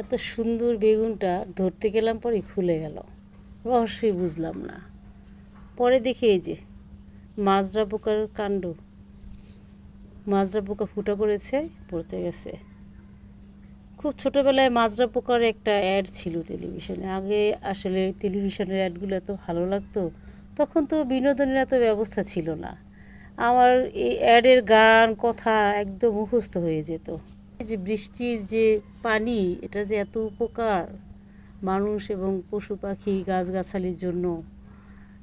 এত সুন্দর বেগুনটা ধরতে গেলাম, পরে খুলে গেল। রহস্যই বুঝলাম না। পরে দেখি এই যে, মাজরা পোকার কাণ্ড। মাজরা পোকা ফুটা করেছে, পচে গেছে। খুব ছোটোবেলায় মাজরা পোকার একটা অ্যাড ছিল টেলিভিশনে। আগে আসলে টেলিভিশনের অ্যাডগুলো এত ভালো লাগতো, তখন তো বিনোদনের এত ব্যবস্থা ছিল না। আমার এই অ্যাডের গান, কথা একদম মুখস্থ হয়ে যেত। যে বৃষ্টির যে পানি, এটা যে এত উপকার মানুষ এবং পশু পাখি গাছগাছালির জন্য।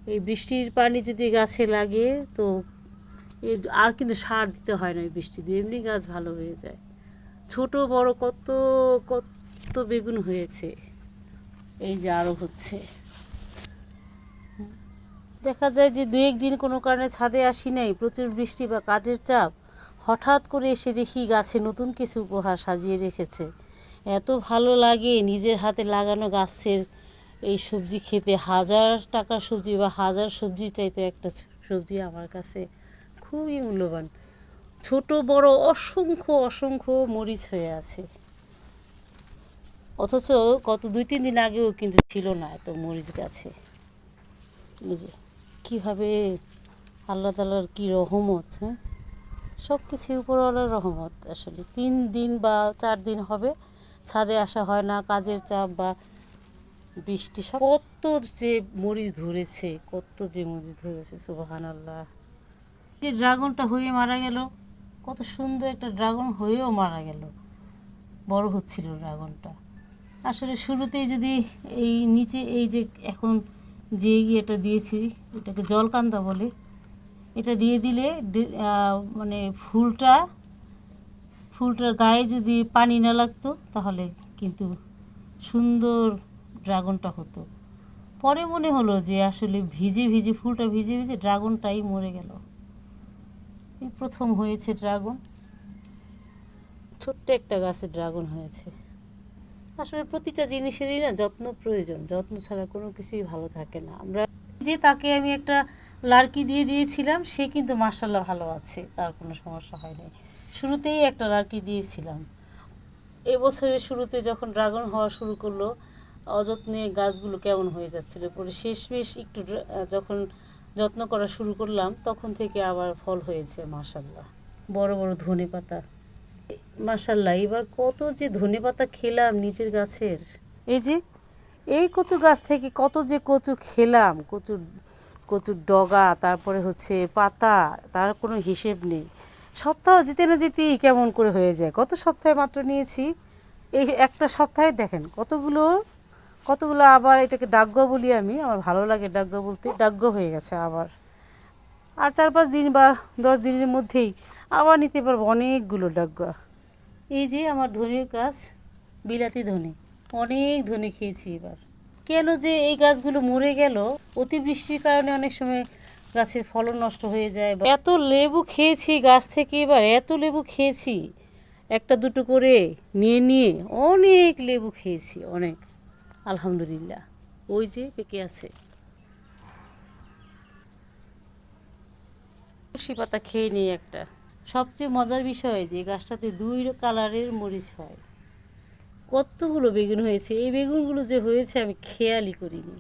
এই বৃষ্টির পানি যদি গাছে লাগে তো এর আর কিন্তু সার দিতে হয় না এই বৃষ্টি দিয়ে, এমনি গাছ ভালো হয়ে যায়। ছোট, বড় কত কত বেগুন হয়েছে। এই যে আরও হচ্ছে। দেখা যায় যে দু একদিন কোনো কারণে ছাদে আসি নাই, প্রচুর বৃষ্টি বা কাজের চাপ। হঠাৎ করে এসে দেখি গাছে নতুন কিছু উপহার সাজিয়ে রেখেছে। এত ভালো লাগে নিজের হাতে লাগানো গাছের এই সবজি খেতে। হাজার টাকার সবজি বা হাজার সবজির চাইতে একটা সবজি আমার কাছে খুবই মূল্যবান। ছোট, বড়, অসংখ্য অসংখ্য মরিচ হয়ে আছে। অথচ গত দুই, তিন দিন আগেও কিন্তু ছিল না এত মরিচ গাছে। যে, কীভাবে আল্লাহ তালার কী রহমত হ্যাঁ? সব কিছুই উপরওয়ালার রহমত। আসলে তিন দিন বা চার দিন হবে, ছাদে আসা হয় না, কাজের চাপ বা বৃষ্টি, সব কত যে মরিচ ধরেছে, কত যে মরিচ ধরেছে সুবাহান আল্লাহ যে ড্রাগনটা হয়ে মারা গেল, কত সুন্দর একটা ড্রাগন হয়েও মারা গেল, বড় হচ্ছিল ড্রাগনটা। আসলে শুরুতেই যদি এই নিচে এই যে এখন যে ইয়েটা দিয়েছি, এটাকে জলকান্দা বলে এটা দিয়ে দিলে মানে ফুলটা, ফুলটার গায়ে যদি পানি না লাগতো তাহলে কিন্তু সুন্দর ড্রাগনটা হতো। পরে মনে হলো যে আসলে ভিজে ভিজে ফুলটা ভিজে ভিজে ড্রাগনটাই মরে গেল। এই প্রথম হয়েছে ড্রাগন। ছোট্ট একটা গাছে ড্রাগন হয়েছে। আসলে প্রতিটা জিনিসেরই না যত্ন প্রয়োজন। যত্ন ছাড়া কোনো কিছুই ভালো থাকে না। আমরা যে তাকে আমি একটা লার্কি দিয়ে দিয়েছিলাম, সে কিন্তু মার্শাল্লাহ ভালো আছে, তার কোনো সমস্যা হয়নি। শুরুতেই একটা লার্কি দিয়েছিলাম। এবছরের শুরুতে যখন ড্রাগন হওয়া শুরু করল, অযত্নে গাছগুলো কেমন হয়ে যাচ্ছিল, পরে শেষমেশ একটু যখন যত্ন করা শুরু করলাম, তখন থেকে আবার ফল হয়েছে মাশাল্লাহ বড় বড় ধনে পাতা। মাশাল্লাহ এবার কত যে ধনে পাতা খেলাম নিজের গাছের। এই যে, এই কচু গাছ থেকে কত যে কচু খেলাম কচু কচুর ডগা, তারপরে হচ্ছে পাতা, তার কোনো হিসেব নেই। সপ্তাহ যেতে না যেতেই কেমন করে হয়ে যায়? কত সপ্তাহে মাত্র নিয়েছি, এই একটা সপ্তাহে দেখেন কতগুলো কতগুলো আবার এটাকে ডাগ্গ বলি আমি, আমার ভালো লাগে ডাগ্গ বলতে ডাগ্গ হয়ে গেছে আবার। আর চার পাঁচ দিন বা দশ দিনের মধ্যেই আবার নিতে পারব অনেকগুলো ডাগ্গা এই যে আমার ধনে গাছ বিলাতি ধনে, অনেক ধনে খেয়েছি এবার। কেন যে এই গাছগুলো মরে গেল? অতিবৃষ্টির কারণে অনেক সময় গাছের ফলন নষ্ট হয়ে যায় এত লেবু খেয়েছি গাছ থেকে এবার, এত লেবু খেয়েছি। একটা দুটো করে নিয়ে নিয়ে অনেক লেবু খেয়েছি, অনেক। আলহামদুলিল্লাহ। ওই যে পেকে আছে। তুলসী পাতা খেয়ে নিই একটা। সবচেয়ে মজার বিষয় যে গাছটাতে দুই কালারের মরিচ হয়। কতগুলো বেগুন হয়েছে? এই বেগুনগুলো যে হয়েছে আমি খেয়ালই করিনি।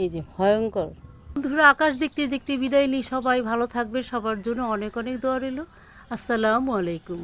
এই যে ভয়ঙ্কর। বন্ধুরা, আকাশ দেখতে দেখতে বিদায় নিই। সবাই ভালো থাকবে। সবার জন্য অনেক অনেক দোয়া রইল। আসসালামু আলাইকুম।